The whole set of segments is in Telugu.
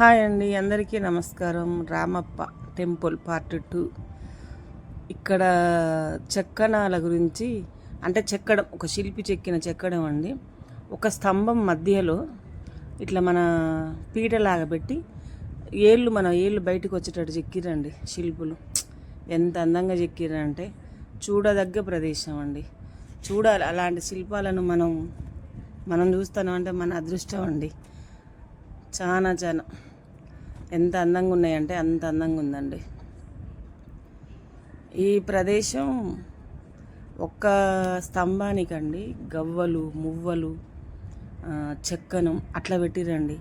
హాయ్ అండి అందరికీ నమస్కారం. Ramappa temple part two. ఇక్కడ చెక్కనాల గురించి అంటే చెక్కడం ఒక శిల్పి చెక్కిన చెక్కడం అండి. ఒక స్తంభం మధ్యలో ఇట్లా మన పీటలాగా పెట్టి ఏళ్ళు మన ఏళ్ళు బయటకు వచ్చేటట్టు చెక్కిరండి శిల్పులు. ఎంత అందంగా చెక్కిరంటే చూడదగ్గ ప్రదేశం అండి. చూడాలి అలాంటి శిల్పాలను మనం మనం చూస్తాను అంటే మన అదృష్టం అండి. చాలా చాలా ఎంత అందంగా ఉన్నాయంటే అంత అందంగా ఉందండి. ఈ ప్రదేశం ఒక్క స్తంభానికండి. గవ్వలు మువ్వలు చెక్కను చెక్కనం అట్లా పెట్టిరండి.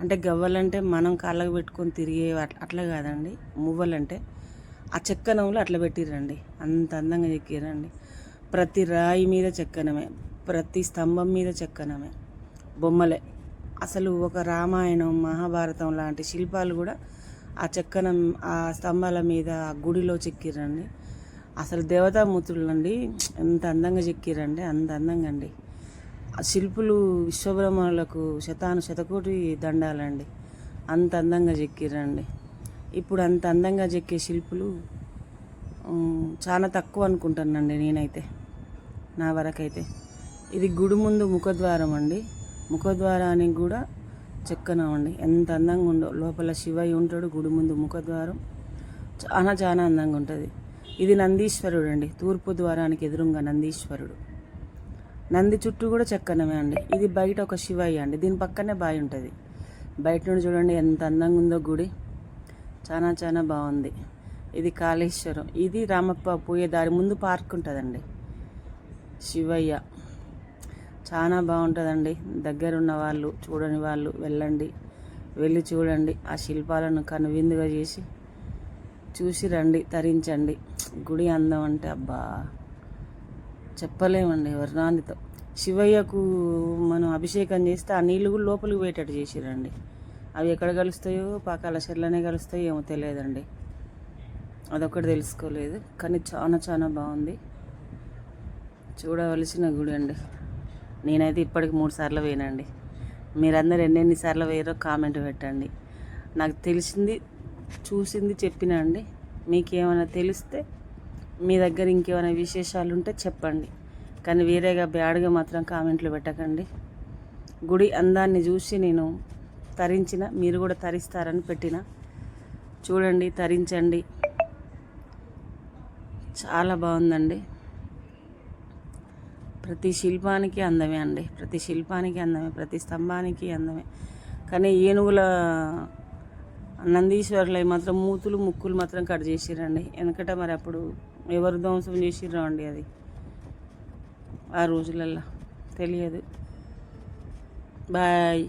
అంటే గవ్వలంటే మనం కాళ్ళకు పెట్టుకొని తిరిగే అట్లా అట్లా కాదండి. మువ్వలంటే ఆ చెక్కనంలో అట్లా పెట్టిరండి. అంత అందంగా చెక్కిరండి. ప్రతి రాయి మీద చెక్కనమే. ప్రతి స్తంభం మీద చెక్కనమే. బొమ్మలే. అసలు ఒక రామాయణం మహాభారతం లాంటి శిల్పాలు కూడా ఆ చెక్కన ఆ స్తంభాల మీద ఆ గుడిలో చెక్కిరండి అసలు దేవతామూర్తులు అండి ఎంత అందంగా చెక్కిరండి అంత అందంగా అండి. ఆ శిల్పులు విశ్వబ్రహ్మణులకు శతాను శతకోటి దండాలండి. అంత అందంగా చెక్కిరండి ఇప్పుడు అంత అందంగా చెక్కే శిల్పులు చాలా తక్కువ అనుకుంటానండి నేనైతే నా వరకైతే. ఇది గుడి ముందు ముఖద్వారం అండి. ముఖద్వారానికి కూడా చెక్కన అండి ఎంత అందంగా ఉండో లోపల శివయ్య ఉంటాడు గుడి ముందు ముఖద్వారం. చాలా చాలా అందంగా ఉంటుంది. ఇది నందీశ్వరుడు అండి. తూర్పు ద్వారానికి ఎదురుగా నందీశ్వరుడు. నంది చుట్టూ కూడా చెక్కనమే అండి. ఇది బయట ఒక శివయ్య అండి. దీని పక్కనే బావి ఉంటుంది. బయట నుండి చూడండి ఎంత అందంగా ఉందో గుడి. చాలా చాలా బాగుంది. ఇది కాళేశ్వరం. ఇది రామప్ప పోయే దారి ముందు పార్క్ ఉంటుందండి. శివయ్య. చాలా బాగుంటుందండి. దగ్గరున్న వాళ్ళు చూడని వాళ్ళు వెళ్ళండి. వెళ్ళి చూడండి. ఆ శిల్పాలను కనువిందుగా చేసి చూసి రండి. తరించండి. గుడి అందం అంటే అబ్బా! చెప్పలేమండి వర్ణాందితో శివయ్యకు మనం అభిషేకం చేస్తే ఆ నీళ్ళు కూడా లోపలికి పోయేటట్టు చేసిరండి. అవి ఎక్కడ కలుస్తాయో పాకాల చెర్లనే కలుస్తాయో ఏమో తెలియదండి. అదొకటి తెలుసుకోలేదు. కానీ చాలా చాలా బాగుంది. చూడవలసిన గుడి అండి. నేనైతే ఇప్పటికి మూడు సార్లు వేయనండి. మీరందరూ ఎన్నెన్ని సార్లు వేయరో కామెంట్ పెట్టండి. నాకు తెలిసింది చూసింది చెప్పినా అండి. మీకేమైనా తెలిస్తే మీ దగ్గర ఇంకేమైనా విశేషాలు ఉంటే చెప్పండి. కానీ వేరేగా బ్యాడ్గా మాత్రం కామెంట్లు పెట్టకండి. గుడి అందాన్ని చూసి నేను తరించిన మీరు కూడా తరిస్తారని పెట్టిన. చూడండి తరించండి. చాలా బాగుందండి. ప్రతి శిల్పానికి అందమే అండి. ప్రతి శిల్పానికి అందమే ప్రతి స్తంభానికి అందమే. కానీ ఏనుగుల నందీశ్వరులవి మాత్రం మూతులు ముక్కులు మాత్రం కట్ చేసిరండి. ఎందుకంటే మరి అప్పుడు ఎవరు ధ్వంసం చేసిర్రో అండి అది. ఆ రోజులల్లో తెలియదు. బాయ్.